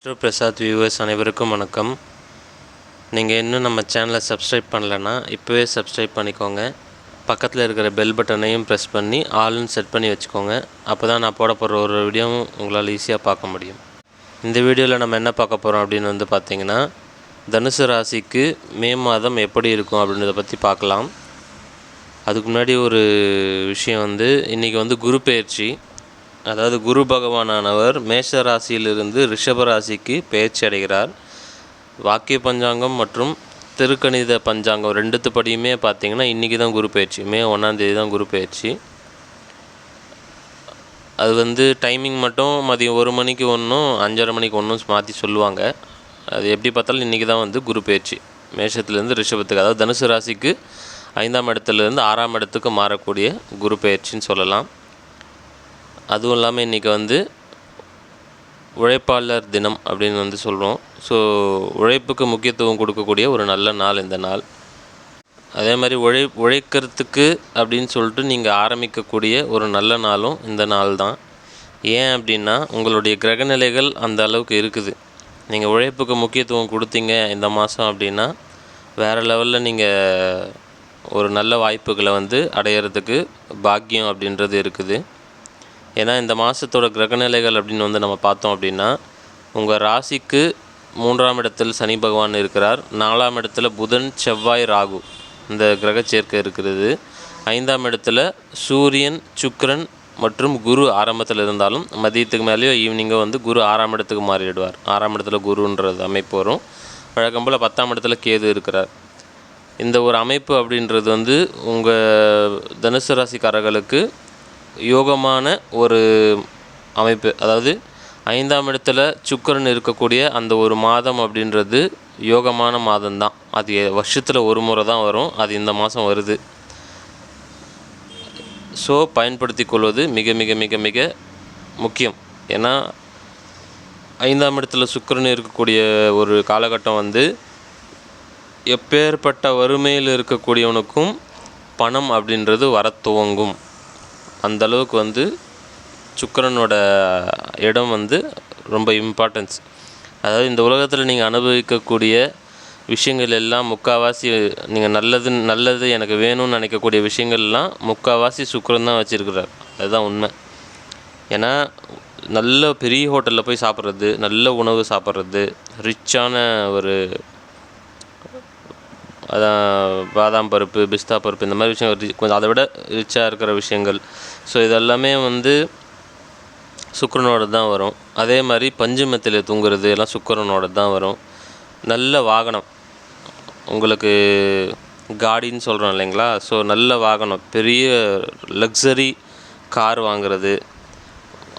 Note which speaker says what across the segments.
Speaker 1: Astro Prasad viewers அனைவருக்கும் வணக்கம். நீங்கள் இன்னும் நம்ம சேனலை சப்ஸ்கிரைப் பண்ணலைன்னா இப்போவே சப்ஸ்கிரைப் பண்ணிக்கோங்க. பக்கத்தில் இருக்கிற பெல் பட்டனையும் ப்ரெஸ் பண்ணி ஆல்னு செட் பண்ணி வச்சுக்கோங்க. அப்போ தான் நான் போட போகிற ஒரு வீடியோவும் உங்களால் ஈஸியாக பார்க்க முடியும். இந்த வீடியோவில் நம்ம என்ன பார்க்க போகிறோம் அப்படின்னு வந்து பார்த்திங்கன்னா தனுசு ராசிக்கு மே மாதம் எப்படி இருக்கும் அப்படின்றத பற்றி பார்க்கலாம். அதுக்கு முன்னாடி ஒரு விஷயம் வந்து இன்றைக்கி வந்து குரு பெயர்ச்சி அதாவது குரு பகவானானவர் மேஷ ராசியிலிருந்து ரிஷப ராசிக்கு பெயர்ச்சி அடைகிறார் வாக்கிய பஞ்சாங்கம் மற்றும் திருக்கணித பஞ்சாங்கம் ரெண்டுத்து படியுமே பார்த்தீங்கன்னா இன்றைக்கி தான் குரு பயிற்சி மே ஒன்றாந்தேதி தான் குரு பயிற்சி அது வந்து டைமிங் மட்டும் மதியம் ஒரு மணிக்கு ஒன்றும் அஞ்சரை மணிக்கு ஒன்றும் மாற்றி சொல்லுவாங்க. அது எப்படி பார்த்தாலும் இன்றைக்கி தான் வந்து குரு பயிற்சி மேஷத்துலேருந்து ரிஷபத்துக்கு அதாவது தனுசு ராசிக்கு ஐந்தாம் இடத்துலேருந்து ஆறாம் இடத்துக்கு மாறக்கூடிய குரு பெயர்ச்சின்னு சொல்லலாம். அதுவும் இல்லாமல் இன்றைக்கி வந்து உழைப்பாளர் தினம் அப்படின்னு வந்து சொல்கிறோம் ஸோ உழைப்புக்கு முக்கியத்துவம் கொடுக்கக்கூடிய ஒரு நல்ல நாள் இந்த நாள். அதே மாதிரி உழை உழைக்கிறதுக்கு அப்படின்னு சொல்லிட்டு நீங்கள் ஆரம்பிக்கக்கூடிய ஒரு நல்ல நாளும் இந்த நாள் தான். ஏன் அப்படின்னா உங்களுடைய கிரகநிலைகள் அந்த அளவுக்கு இருக்குது. நீங்கள் உழைப்புக்கு முக்கியத்துவம் கொடுத்தீங்க இந்த மாதம் அப்படின்னா வேறு லெவலில் நீங்கள் ஒரு நல்ல வாய்ப்புகளை வந்து அடையிறதுக்கு பாக்கியம் அப்படின்றது இருக்குது. ஏன்னா இந்த மாதத்தோட கிரகநிலைகள் அப்படின்னு வந்து நம்ம பார்த்தோம் அப்படின்னா உங்கள் ராசிக்கு மூன்றாம் இடத்தில் சனி பகவான் இருக்கிறார். நாலாம் இடத்துல புதன் செவ்வாய் ராகு இந்த கிரக சேர்க்கை இருக்கிறது. ஐந்தாம் இடத்துல சூரியன் சுக்கரன் மற்றும் குரு ஆரம்பத்தில் இருந்தாலும் மதியத்துக்கு மேலேயோ ஈவினிங்கோ வந்து குரு ஆறாம் இடத்துக்கு மாறிடுவார். ஆறாம் இடத்துல குருன்றது அமைப்பு வரும். வழக்கம் போல் பத்தாம் இடத்துல கேது இருக்கிறார். இந்த ஒரு அமைப்பு அப்படின்றது வந்து உங்கள் தனுசு ராசிக்காரர்களுக்கு யோகமான ஒரு அமைப்பு அதாவது ஐந்தாம் இடத்துல சுக்கரன் இருக்கக்கூடிய அந்த ஒரு மாதம் அப்படின்றது யோகமான மாதம்தான். அது வருஷத்தில் ஒரு முறை தான் வரும். அது இந்த மாதம் வருது. ஸோ பயன்படுத்தி கொள்வது மிக மிக மிக மிக முக்கியம். ஏன்னா ஐந்தாம் இடத்துல சுக்கரன் இருக்கக்கூடிய ஒரு காலகட்டம் வந்து எப்பேற்பட்ட வறுமையில் இருக்கக்கூடியவனுக்கும் பணம் அப்படின்றது வரத் துவங்கும். அந்த அளவுக்கு வந்து சுக்கரனோட இடம் வந்து ரொம்ப இம்பார்ட்டன்ஸ் அதாவது இந்த உலகத்தில் நீங்கள் அனுபவிக்கக்கூடிய விஷயங்கள் எல்லாம் முக்கால்வாசி நீங்கள் நல்லது நல்லது எனக்கு வேணும்னு நினைக்கக்கூடிய விஷயங்கள்லாம் முக்கால்வாசி சுக்கிரன் தான் வச்சுருக்கிறார். அதுதான் உண்மை. ஏன்னா நல்ல பெரிய ஹோட்டலில் போய் சாப்பிட்றது நல்ல உணவு சாப்பிட்றது ரிச்சான ஒரு அதான் பாதாம் பருப்பு பிஸ்தா பருப்பு இந்த மாதிரி விஷயம் கொஞ்சம் அதை விட ரிச்சாக இருக்கிற விஷயங்கள் ஸோ இதெல்லாமே வந்து சுக்கரனோட தான் வரும். அதே மாதிரி பஞ்சமத்தில் தூங்குறது எல்லாம் சுக்கரனோட தான் வரும். நல்ல வாகனம். உங்களுக்கு காடின்னு சொல்கிறோம் இல்லைங்களா? ஸோ நல்ல வாகனம். பெரிய லக்ஸரி கார் வாங்குறது.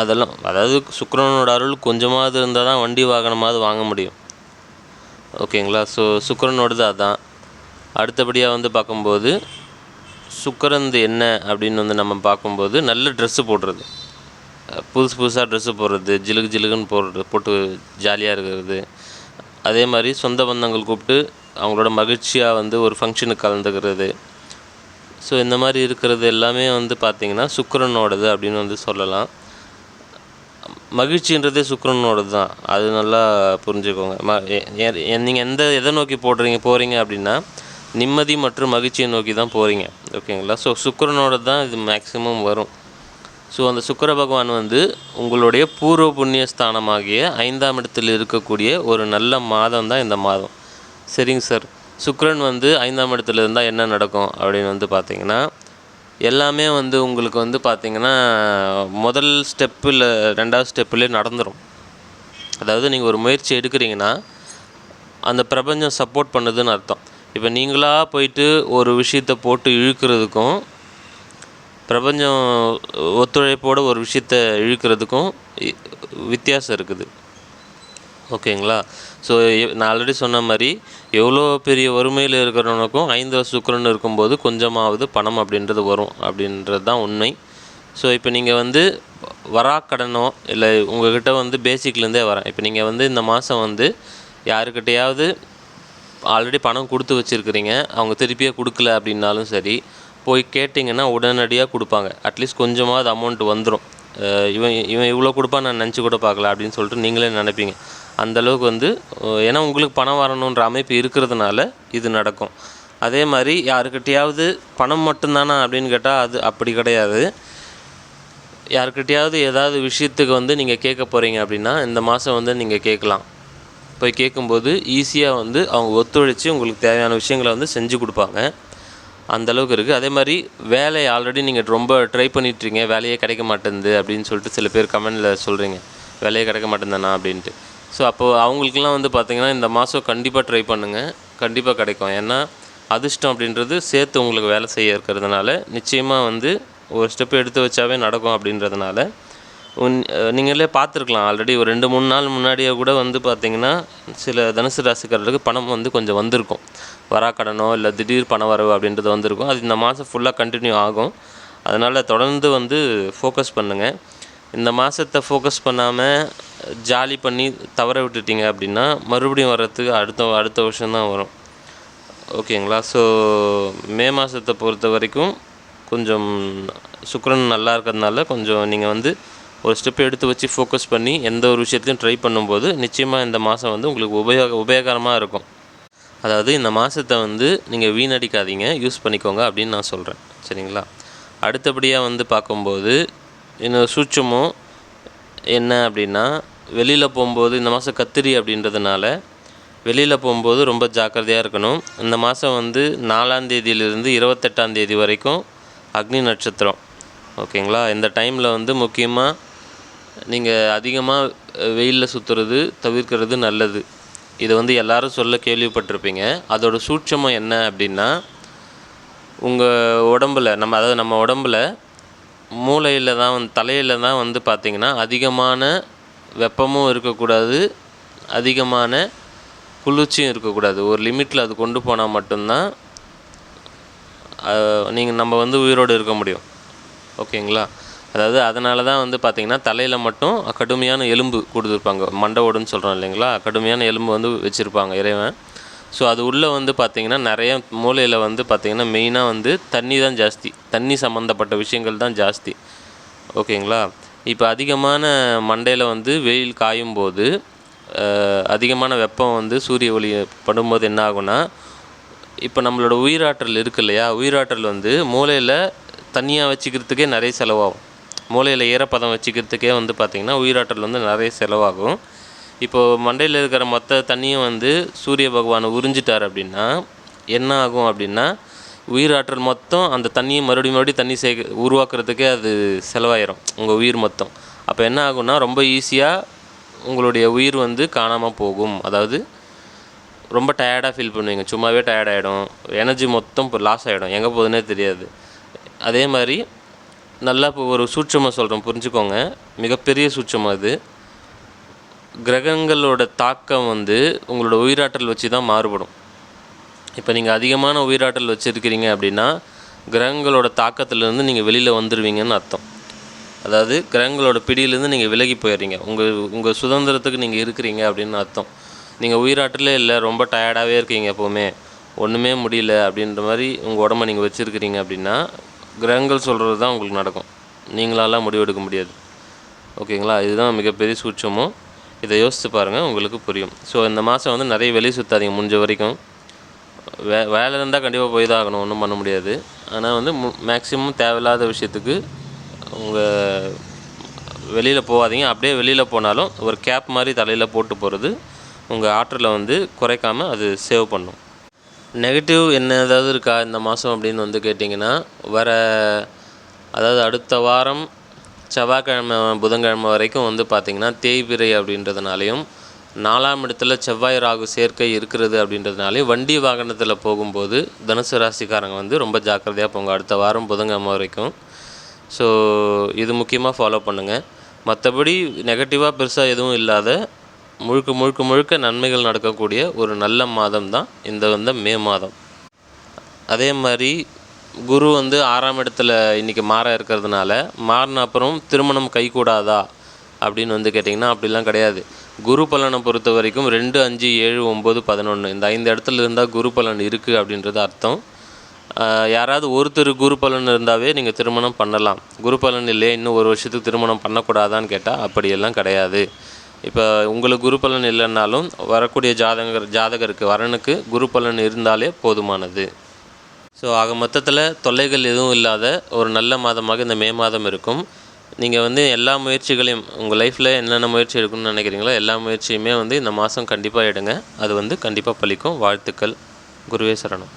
Speaker 1: அதெல்லாம் அதாவது சுக்கரனோட அருள் கொஞ்சமாவது இருந்தால் தான் வண்டி வாகனமாவது வாங்க முடியும். ஓகேங்களா ஸோ சுக்கரனோடது அதான். அடுத்தபடியாக வந்து பார்க்கும்போது சுக்கரந்து என்ன அப்படின்னு வந்து நம்ம பார்க்கும்போது நல்ல ட்ரெஸ்ஸு போடுறது. புதுசு புதுசாக ட்ரெஸ்ஸு போடுறது ஜிலுகு ஜிலுகுன்னு போடுறது போட்டு ஜாலியாக இருக்கிறது. அதே மாதிரி சொந்த பந்தங்கள் கூப்பிட்டு அவங்களோட மகிழ்ச்சியாக வந்து ஒரு ஃபங்க்ஷனுக்கு கலந்துக்கிறது. ஸோ இந்த மாதிரி இருக்கிறது எல்லாமே வந்து பார்த்திங்கன்னா சுக்கரனோடது அப்படின்னு வந்து சொல்லலாம். மகிழ்ச்சின்றதே சுக்கரனோடது தான் அது நல்லா புரிஞ்சுக்கோங்க. ம நீங்கள் எந்த எதை நோக்கி போடுறீங்க போகிறீங்க அப்படின்னா நிம்மதி மற்றும் மகிழ்ச்சியை நோக்கி தான் போகிறீங்க ஓகேங்களா ஸோ சுக்கரனோட தான் இது மேக்ஸிமம் வரும். ஸோ அந்த சுக்கர பகவான் வந்து உங்களுடைய பூர்வ புண்ணிய ஸ்தானமாகிய ஐந்தாம் இடத்தில் இருக்கக்கூடிய ஒரு நல்ல மாதம் தான் இந்த மாதம். சரிங்க சார் சுக்கரன் வந்து ஐந்தாம் இடத்துல இருந்தால் என்ன நடக்கும் அப்படின்னு வந்து பார்த்தீங்கன்னா எல்லாமே வந்து உங்களுக்கு வந்து பார்த்தீங்கன்னா முதல் ஸ்டெப்பில் ரெண்டாவது ஸ்டெப்புலேயே நடந்துடும் அதாவது நீங்கள் ஒரு முயற்சி எடுக்கிறீங்கன்னா அந்த பிரபஞ்சம் சப்போர்ட் பண்ணுதுன்னு அர்த்தம். இப்போ நீங்களாக போயிட்டு ஒரு விஷயத்தை போட்டு இழுக்கிறதுக்கும் பிரபஞ்சம் ஒத்துழைப்போட ஒரு விஷயத்தை இழுக்கிறதுக்கும் இ- வித்தியாசம் இருக்குது. ஓகேங்களா? ஸோ நான் ஆல்ரெடி சொன்ன மாதிரி எவ்வளோ பெரிய வறுமையில் இருக்கிறவனுக்கும் ஐந்து சுக்கரன் இருக்கும்போது கொஞ்சமாவது பணம் அப்படின்றது வரும் அப்படின்றது தான் உண்மை. ஸோ இப்போ நீங்கள் வந்து வராக்கடனோ இல்லை உங்கள்கிட்ட வந்து பேசிக்லேருந்தே வரேன். இப்போ நீங்கள் வந்து இந்த மாதம் வந்து யாருக்கிட்டையாவது ஆல்ரெடி பணம் கொடுத்து வச்சுருக்கிறீங்க. அவங்க திருப்பியே கொடுக்கல அப்படின்னாலும் சரி போய் கேட்டிங்கன்னா உடனடியாக கொடுப்பாங்க. அட்லீஸ்ட் கொஞ்சமாவது அமௌண்ட் வந்துடும் இவன் இவன் இவ்வளோ கொடுப்பா நான் நினச்சி கூட பார்க்கல அப்படின்னு சொல்லிட்டு நீங்களே நினைப்பீங்க. அந்த அளவுக்கு வந்து ஏன்னா உங்களுக்கு பணம் வரணுன்ற அமைப்பு இருக்கிறதுனால இது நடக்கும். அதே மாதிரி யாருக்கிட்டையாவது பணம் மட்டும்தானா அப்படின்னு கேட்டால் அது அப்படி கிடையாது. யாருக்கிட்டையாவது ஏதாவது விஷயத்துக்கு வந்து நீங்கள் கேட்க போகிறீங்க அப்படின்னா இந்த மாதம் வந்து நீங்கள் கேட்கலாம். போய் கேட்கும்போது ஈஸியாக வந்து அவங்க ஒத்துழைச்சி உங்களுக்கு தேவையான விஷயங்களை வந்து செஞ்சு கொடுப்பாங்க. அந்த அளவுக்கு இருக்குது அதே மாதிரி வேலையை ஆல்ரெடி நீங்கள் ரொம்ப ட்ரை பண்ணிட்டுருங்க வேலையே கிடைக்க மாட்டேங்குது அப்படின்னு சொல்லிட்டு சில பேர் கமெண்டில் சொல்கிறீங்க வேலையே கிடைக்க மாட்டேந்தண்ணா அப்படின்ட்டு. ஸோ அப்போது அவங்களுக்குலாம் வந்து பார்த்தீங்கன்னா இந்த மாதம் கண்டிப்பாக ட்ரை பண்ணுங்கள் கண்டிப்பாக கிடைக்கும். ஏன்னா அதிர்ஷ்டம் அப்படின்றது சேர்த்து உங்களுக்கு வேலை செய்ய இருக்கிறதுனால நிச்சயமாக வந்து ஒரு ஸ்டெப் எடுத்து வச்சாவே நடக்கும் அப்படின்றதுனால நீங்களே பார்த்துருக்கலாம். ஆல்ரெடி ஒரு ரெண்டு மூணு நாள் முன்னாடியே கூட வந்து பார்த்தீங்கன்னா சில தனுசு ராசிக்காரர்களுக்கு பணம் வந்து கொஞ்சம் வந்திருக்கும். வராக்கடனோ இல்லை திடீர் பண வரவு அப்படின்றது வந்திருக்கும். அது இந்த மாதம் ஃபுல்லாக கண்டினியூ ஆகும். அதனால் தொடர்ந்து வந்து ஃபோக்கஸ் பண்ணுங்கள் இந்த மாதத்தை ஃபோக்கஸ் பண்ணாமல் ஜாலி பண்ணி தவற விட்டுட்டீங்க அப்படின்னா மறுபடியும் வர்றதுக்கு அடுத்த அடுத்த வருஷம்தான் வரும். ஓகேங்களா ஸோ மே மாதத்தை பொறுத்த வரைக்கும் கொஞ்சம் சுக்கரன் நல்லா இருக்கிறதுனால கொஞ்சம் நீங்கள் வந்து ஒரு ஸ்டெப் எடுத்து வச்சு ஃபோக்கஸ் பண்ணி எந்த ஒரு விஷயத்தையும் ட்ரை பண்ணும்போது நிச்சயமாக இந்த மாதம் வந்து உங்களுக்கு உபயோக உபயோகரமாக இருக்கும். அதாவது இந்த மாதத்தை வந்து நீங்கள் வீணடிக்காதீங்க யூஸ் பண்ணிக்கோங்க அப்படின்னு நான் சொல்கிறேன் சரிங்களா? அடுத்தபடியாக வந்து பார்க்கும்போது இன்னொரு சூட்சமும் என்ன அப்படின்னா வெளியில் போகும்போது இந்த மாதம் கத்திரி அப்படின்றதுனால வெளியில் போகும்போது ரொம்ப ஜாக்கிரதையாக இருக்கணும். இந்த மாதம் வந்து நாலாம் தேதியிலிருந்து இருபத்தெட்டாம் தேதி வரைக்கும் அக்னி நட்சத்திரம். ஓகேங்களா? இந்த டைமில் வந்து முக்கியமாக நீங்கள் அதிகமாக வெயிலில் சுற்றுறது தவிர்க்கிறது நல்லது. இதை வந்து எல்லாரும் சொல்ல கேள்விப்பட்டிருப்பீங்க. அதோட சூட்சமம் என்ன அப்படின்னா உங்கள் உடம்புல நம்ம அதாவது நம்ம உடம்புல மூளையில் தான் வந்து தலையில் தான் வந்து பார்த்திங்கன்னா அதிகமான வெப்பமும் இருக்கக்கூடாது அதிகமான குளிர்ச்சியும் இருக்கக்கூடாது. ஒரு லிமிட்டில் அது கொண்டு போனால் மட்டும்தான் நீங்கள் நம்ம வந்து உயிரோடு இருக்க முடியும். ஓகேங்களா? அதாவது அதனால தான் வந்து பார்த்திங்கன்னா தலையில் மட்டும் கடுமையான எலும்பு கொடுத்துருப்பாங்க. மண்டவோடுன்னு சொல்கிறோம் இல்லைங்களா? கடுமையான எலும்பு வந்து வச்சுருப்பாங்க இறைவன். ஸோ அது உள்ளே வந்து பார்த்திங்கன்னா நிறைய மூலையில் வந்து பார்த்திங்கன்னா மெயினாக வந்து தண்ணி தான் ஜாஸ்தி. தண்ணி சம்மந்தப்பட்ட விஷயங்கள் தான் ஜாஸ்தி. ஓகேங்களா? இப்போ அதிகமான மண்டையில் வந்து வெயில் காயும் போது அதிகமான வெப்பம் வந்து சூரிய ஒளி படும்போது என்ன ஆகும்னா இப்போ நம்மளோட உயிராற்றல் இருக்கு இல்லையா? உயிராற்றல் வந்து மூளையில் தனியாக வச்சுக்கிறதுக்கே நிறைய செலவாகும். மூளையில் ஈரப்பதம் வச்சுக்கிறதுக்கே வந்து பார்த்திங்கன்னா உயிராற்றல் வந்து நிறைய செலவாகும். இப்போது மண்டையில் இருக்கிற மொத்த தண்ணியும் வந்து சூரிய பகவானை உறிஞ்சிட்டார் அப்படின்னா என்ன ஆகும் அப்படின்னா உயிராற்றல் மொத்தம் அந்த தண்ணியை மறுபடியும் மறுபடியும் தண்ணி சே உருவாக்குறதுக்கே அது செலவாயிரும் உங்கள் உயிர் மொத்தம். அப்போ என்ன ஆகும்னா ரொம்ப ஈஸியாக உங்களுடைய உயிர் வந்து காணாமல் போகும். அதாவது ரொம்ப டயர்டாக ஃபீல் பண்ணுவீங்க. சும்மாவே டயர்டாகிடும் எனர்ஜி மொத்தம் இப்போ லாஸ் ஆகிடும் எங்கே போகுதுன்னே தெரியாது. அதே மாதிரி நல்லா இப்போ ஒரு சூட்சமாக சொல்கிறோம் புரிஞ்சுக்கோங்க. மிகப்பெரிய சூட்சமாக அது. கிரகங்களோட தாக்கம் வந்து உங்களோட உயிராற்றல் வச்சு தான் மாறுபடும். இப்போ நீங்கள் அதிகமான உயிராற்றல் வச்சுருக்கிறீங்க அப்படின்னா கிரகங்களோட தாக்கத்துலேருந்து நீங்கள் வெளியில் வந்துடுவீங்கன்னு அர்த்தம். அதாவது கிரகங்களோட பிடியிலேருந்து நீங்கள் விலகி போயிடுறீங்க. உங்கள் உங்கள் சுதந்திரத்துக்கு நீங்கள் இருக்கிறீங்க அப்படின்னு அர்த்தம். நீங்கள் உயிராற்றலே இல்லை ரொம்ப டயர்டாகவே இருக்கீங்க எப்போவுமே. ஒன்றுமே முடியல அப்படின்ற மாதிரி உங்கள் உடம்ப நீங்கள் வச்சுருக்கிறீங்க அப்படின்னா கிரகங்கள் சொல்கிறது தான் உங்களுக்கு நடக்கும். நீங்களாலாம் முடிவெடுக்க முடியாது. ஓகேங்களா? இதுதான் மிகப்பெரிய சூட்சமும். இதை யோசித்து பாருங்கள் உங்களுக்கு புரியும். ஸோ இந்த மாதம் வந்து நிறைய வெளியே சுற்றாதீங்க முடிஞ்ச வரைக்கும். வே வேலை இருந்தால் கண்டிப்பாக போய் தான் ஆகணும் ஒன்றும் பண்ண முடியாது. ஆனால் வந்து மேக்ஸிமம் தேவையில்லாத விஷயத்துக்கு உங்கள் வெளியில் போகாதீங்க. அப்படியே வெளியில் போனாலும் ஒரு கேப் மாதிரி தலையில் போட்டு போகிறது உங்கள் ஆற்றலை வந்து குறைக்காமல் அது சேவ் பண்ணும். நெகட்டிவ் என்ன ஏதாவது இருக்கா இந்த மாதம் அப்படின்னு வந்து கேட்டிங்கன்னா வர அதாவது அடுத்த வாரம் செவ்வாய்க்கிழமை புதன்கிழமை வரைக்கும் வந்து பார்த்திங்கன்னா தேய்பிரை அப்படின்றதுனாலையும் நாலாம் இடத்துல செவ்வாய் ராகு சேர்க்கை இருக்கிறது அப்படின்றதுனாலையும் வண்டி வாகனத்தில் போகும்போது தனுசு ராசிக்காரங்க வந்து ரொம்ப ஜாக்கிரதையாக போங்க. அடுத்த வாரம் புதன்கிழமை வரைக்கும். ஸோ இது முக்கியமாக ஃபாலோ பண்ணுங்கள் மற்றபடி நெகட்டிவாக பெருசாக எதுவும் இல்லாத முழுக்க முழுக்க முழுக்க நன்மைகள் நடக்கக்கூடிய ஒரு நல்ல மாதம் தான் இந்த வந்து மே மாதம். அதே மாதிரி குரு வந்து ஆறாம் இடத்துல இன்றைக்கி மாற இருக்கிறதுனால மாறின அப்புறம் திருமணம் கைகூடாதா அப்படின்னு வந்து கேட்டிங்கன்னா அப்படிலாம் கிடையாது. குரு பலனை பொறுத்த வரைக்கும் ரெண்டு அஞ்சு ஏழு ஒம்பது பதினொன்று இந்த ஐந்து இடத்துல இருந்தால் குரு பலன் இருக்குது அப்படின்றது அர்த்தம். யாராவது ஒருத்தர் குரு பலன் இருந்தாவே நீங்கள் திருமணம் பண்ணலாம். குரு பலன் இல்லையே இன்னும் ஒரு வருஷத்துக்கு திருமணம் பண்ணக்கூடாதான்னு கேட்டால் அப்படியெல்லாம் கிடையாது. இப்போ உங்களுக்கு குரு பலன் இல்லைன்னாலும் வரக்கூடிய ஜாதகர் ஜாதகருக்கு வரனுக்கு குரு பலன் இருந்தாலே போதுமானது. ஸோ ஆக மொத்தத்தில் தொல்லைகள் எதுவும் இல்லாத ஒரு நல்ல மாதமாக இந்த மே மாதம் இருக்கும். நீங்கள் வந்து எல்லா முயற்சிகளையும் உங்கள் லைஃப்பில் என்னென்ன முயற்சி எடுக்கணும்னு நினைக்கிறீங்களோ எல்லா முயற்சியுமே வந்து இந்த மாதம் கண்டிப்பாக எடுங்க. அது வந்து கண்டிப்பாக பழிக்கும் வாழ்த்துக்கள். குருவே சரணம்.